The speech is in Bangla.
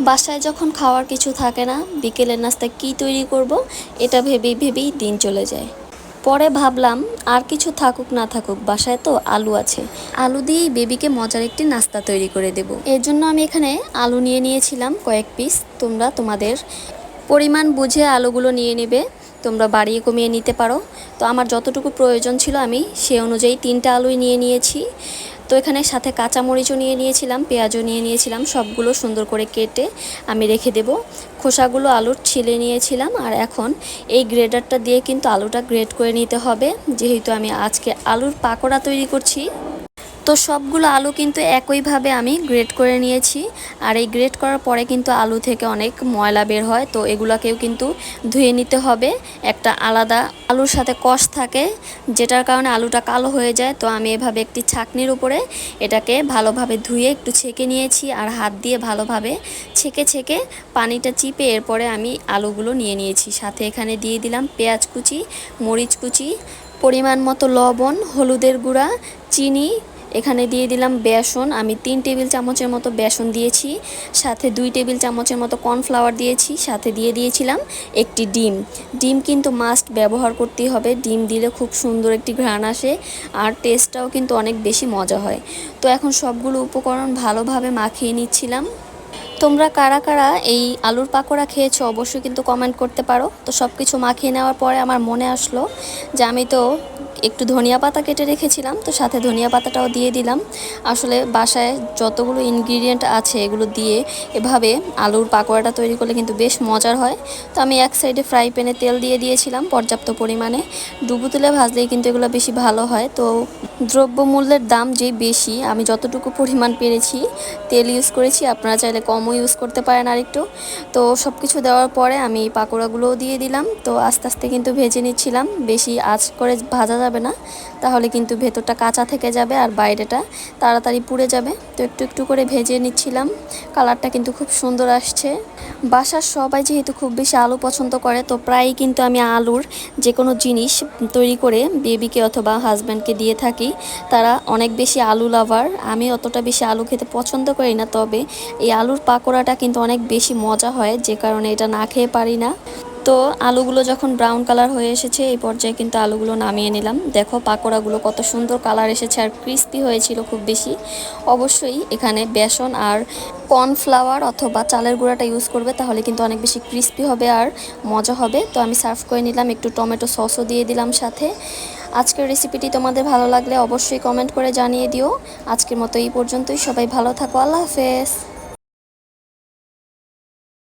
বাসায় যখন খাওয়ার কিছু থাকে না, বিকেলের নাস্তা কি তৈরি করব, এটা ভেবেই ভেবেই দিন চলে যায়। পরে ভাবলাম, আর কিছু থাকুক না থাকুক, বাসায় তো আলু আছে। আলু দিয়েই বেবিকে মজার একটি নাস্তা তৈরি করে দেব। এর জন্য আমি এখানে আলু নিয়ে নিয়েছিলাম কয়েক পিস। তোমরা তোমাদের পরিমাণ বুঝে আলুগুলো নিয়ে নেবে। তোমরা বাড়িয়ে কমিয়ে নিতে পারো। তো আমার যতটুকু প্রয়োজন ছিল আমি সে অনুযায়ী তিনটা আলুই নিয়ে নিয়েছি। তো এখানে সাথে কাঁচামরিচও নিয়ে নিয়েছিলাম, পেঁয়াজও নিয়ে নিয়েছিলাম, সবগুলো সুন্দর করে কেটে আমি রেখে দেব। খোসাগুলো আলুর ছিলে নিয়েছিলাম আর এখন এই গ্রেডারটা দিয়ে কিন্তু আলুটা গ্রেড করে নিতে হবে। যেহেতু আমি আজকে আলুর পাকোড়া তৈরি করছি তো সবগুলো আলু কিন্তু একইভাবে আমি গ্রেড করে নিয়েছি। আর এই গ্রেড করার পরে কিন্তু আলু থেকে অনেক ময়লা বের হয়, তো এগুলোকেও কিন্তু ধুয়ে নিতে হবে। একটা আলাদা আলুর সাথে কষ থাকে, যেটার কারণে আলুটা কালো হয়ে যায়, তো আমি এভাবে একটি ছাকনির উপরে এটাকে ভালোভাবে ধুয়ে একটু ছেঁকে নিয়েছি আর হাত দিয়ে ভালোভাবে ছেঁকে ছেঁকে পানিটা চিপে এরপরে আমি আলুগুলো নিয়ে নিয়েছি। সাথে এখানে দিয়ে দিলাম পেঁয়াজ কুচি, মরিচ কুচি, পরিমাণ মতো লবণ, হলুদের গুঁড়া, চিনি এখানে দিয়ে দিলাম বেসন। আমি তিন টেবিল চামচের মতো বেসন দিয়েছি, সাথে দুই টেবিল চামচের মতো কর্নফ্লাওয়ার দিয়েছি, সাথে দিয়ে দিয়েছিলাম একটি ডিম। ডিম কিন্তু মাস্ট ব্যবহার করতেই হবে, ডিম দিলে খুব সুন্দর একটি ঘ্রাণ আসে আর টেস্টটাও কিন্তু অনেক বেশি মজা হয়। তো এখন সবগুলো উপকরণ ভালোভাবে মাখিয়ে নিচ্ছিলাম। তোমরা কারা কারা এই আলুর পাকোড়া খেয়েছো অবশ্যই কিন্তু কমেন্ট করতে পারো। তো সব কিছু মাখিয়ে নেওয়ার পরে আমার মনে আসলো যে আমি তো একটু ধনিয়া পাতা কেটে রেখেছিলাম, তো সাথে ধনিয়া পাতাটাও দিয়ে দিলাম। আসলে বাসায় যতগুলো ইনগ্রিডিয়েন্ট আছে এগুলো দিয়ে এভাবে আলুর পাকোড়াটা তৈরি করলে কিন্তু বেশ মজার হয়। তো আমি এক সাইডে ফ্রাই প্যানে তেল দিয়ে দিয়েছিলাম পর্যাপ্ত পরিমাণে। ডুবু তুলে ভাজলেই কিন্তু এগুলো বেশি ভালো হয়, তো দ্রব্যমূল্যের দাম যে বেশি, আমি যতটুকু পরিমাণ পেরেছি, তেল ইউজ করেছি, আপনারা চাইলে কমও ইউজ করতে পারেন আর একটু তো সব কিছু দেওয়ার পরে আমি পাকোড়াগুলোও দিয়ে দিলাম। তো আস্তে আস্তে কিন্তু ভেজে নিচ্ছিলাম। বেশি আঁচ করে ভাজা যাবে না। তাহলে কিন্তু ভেতরটা কাঁচা থেকে যাবে আর বাইরেটা তাড়াতাড়ি পুড়ে যাবে। তো একটু একটু করে ভেজে নিচ্ছিলাম। কালারটা কিন্তু খুব সুন্দর আসছে। বাসার সবাই যেহেতু খুব বেশি আলু পছন্দ করে, তো প্রায়ই কিন্তু আমি আলুর যে কোনো জিনিস তৈরি করে বেবিকে অথবা হাজব্যান্ডকে দিয়ে থাকি। তারা অনেক বেশি আলু লাভার আমি অতটা বেশি আলু খেতে পছন্দ করি না, তবে এই আলুর পাকোড়াটা কিন্তু অনেক বেশি মজা হয়, যে কারণে এটা না খেয়ে পারি না। তো আলুগুলো যখন ব্রাউন কালার হয়ে এসেছে, এই পর্যায়ে কিন্তু আলুগুলো নামিয়ে নিলাম। দেখো পাকোড়াগুলো কত সুন্দর কালার এসেছে আর ক্রিস্পি হয়েছিল খুব বেশি। অবশ্যই এখানে বেসন আর কর্নফ্লাওয়ার অথবা চালের গুঁড়াটা ইউজ করবে, তাহলে কিন্তু অনেক বেশি ক্রিস্পি হবে আর মজা হবে। তো আমি সার্ভ করে নিলাম, একটু টমেটো সসও দিয়ে দিলাম সাথে। আজকের রেসিপিটি তোমাদের ভালো লাগলে অবশ্যই কমেন্ট করে জানিয়ে দিও। আজকের মতো এই পর্যন্তই, সবাই ভালো থাকো, আল্লাহ হাফেজ।